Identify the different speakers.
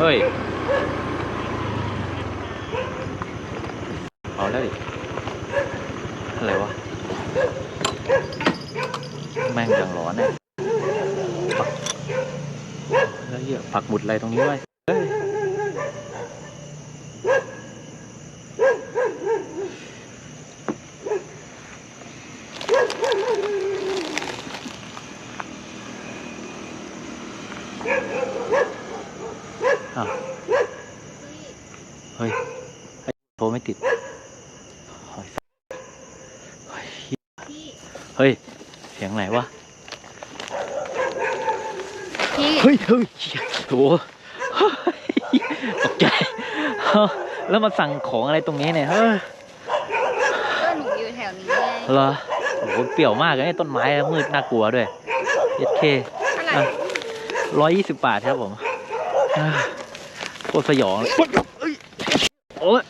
Speaker 1: เฮ้ย เอาแล้วดิ อะไรวะ แม่งอย่างร้อนเนี่ยแล้วเหี้ยปักหมุดอะไรตรงนี้ไว้เฮ้ย อ้าวเฮ้ยไอโทรไม่ติด เฮ้ย เสียงไหนวะ
Speaker 2: พี่
Speaker 1: เฮ้ยเฮ้ยโอ้ตกใจ แล้วมาสั่งของอะไรตรงนี้เนี่ยเฮ้ย
Speaker 2: ก็หนูอยู่แถวนี้ไง
Speaker 1: เหรอโอ้โหเปี่ยวมากเลยต้นไม้มืดน่ากลัวด้วยเย็ดเค
Speaker 2: เท่าไหร่
Speaker 1: ร้อยยี่สิบบาทครับผมอ่าโคตรสยองเลยโอ้ย